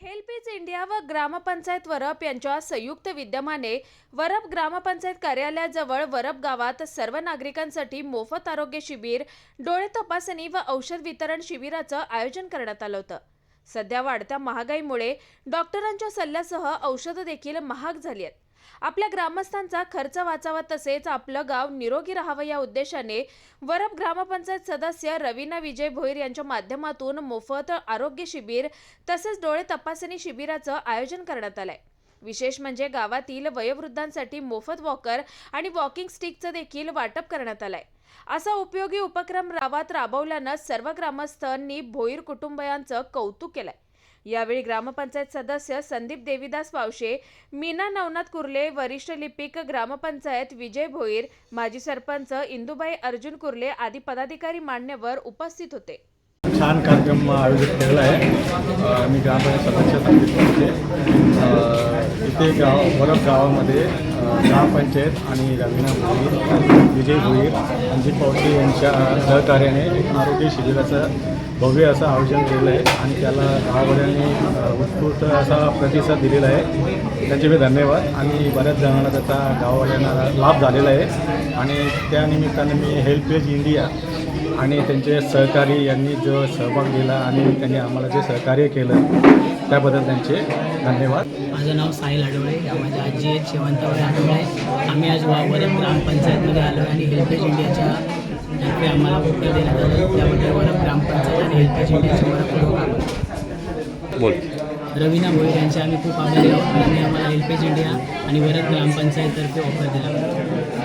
HelpAge India व ग्रामपंचायत वरप यांच्या संयुक्त विद्यमाने वरप ग्रामपंचायत कार्यालयाजवळ वरप गावात सर्व नागरिकांसाठी मोफत आरोग्य शिबिर डोळे तपासणी व औषध वितरण शिबिराचं आयोजन करण्यात आलं होतं. सध्या वाढत्या महागाईमुळे डॉक्टरांच्या सल्ल्यासह औषधं देखील महाग झाली आहेत. आपल्या ग्रामस्थांचा खर्च वाचावा तसेच आपलं गाव निरोगी राहावं या उद्देशाने वरप ग्रामपंचायत सदस्य रवीना विजय भोईर यांच्या माध्यमातून मोफत आरोग्य शिबिर तसेच डोळे तपासणी शिबिराचं आयोजन करण्यात आलंय. विशेष म्हणजे गावातील वयोवृद्धांसाठी मोफत वॉकर आणि वॉकिंग स्टिकचं देखील वाटप करण्यात आलंय. असा उपयोगी उपक्रम गावात राबवल्यानं सर्व ग्रामस्थांनी भोईर कुटुंबियांचं कौतुक केलंय. यावेळी ग्रामपंचायत सदस्य संदीप देवीदास पावशे मीना नवनाथ कुर्ले वरिष्ठ लिपिक ग्रामपंचायत विजय भोईर माजी सरपंच इंदुबाई अर्जुन कुर्ले आदी पदाधिकारी मान्यवर उपस्थित होते. छान कार्यक्रम आयोजित केलेला आहे. मी ग्रामपंचायत सदस्य संदीप इथे गाव वरप गावामध्ये ग्रामपंचायत आणि रवीना भोईर विजय भोईर अंजित पावटे यांच्या सहकार्याने एक आरोग्य शिबिराचं भव्य असं आयोजन केलं आहे आणि त्याला गावकऱ्यांनी उत्स्फूर्त असा प्रतिसाद दिलेला आहे. त्यांचे मी धन्यवाद आणि बऱ्याच जणांना त्याचा गाववाल्यांना लाभ झालेला आहे. आणि त्यानिमित्तानं मी हेल्पेज इंडिया आणि त्यांचे सहकारी यांनी जो सहभाग दिला आणि त्यांनी आम्हाला जे सहकार्य केलं त्याबद्दल त्यांचे धन्यवाद. माझं नाव साहिल आडवळे माझ्या आजी आहेत शेवंताबाई आडवळे आम्ही आज वावरम ग्रामपंचायतमध्ये आलो आणि हेल्पेज इंडियाच्या तर्फे आम्हाला वोटर देण्यात आलं. त्याबद्दल वरम ग्रामपंचायत आणि हेल्पेज इंडियाचे मनपूर्वक आभार. बोल. रवीना भोईर यांचे आम्ही खूप आभारी आहोत त्यांनी आम्हाला हेल्पेज इंडिया आणि वरद ग्रामपंचायततर्फे ऑफर दिला.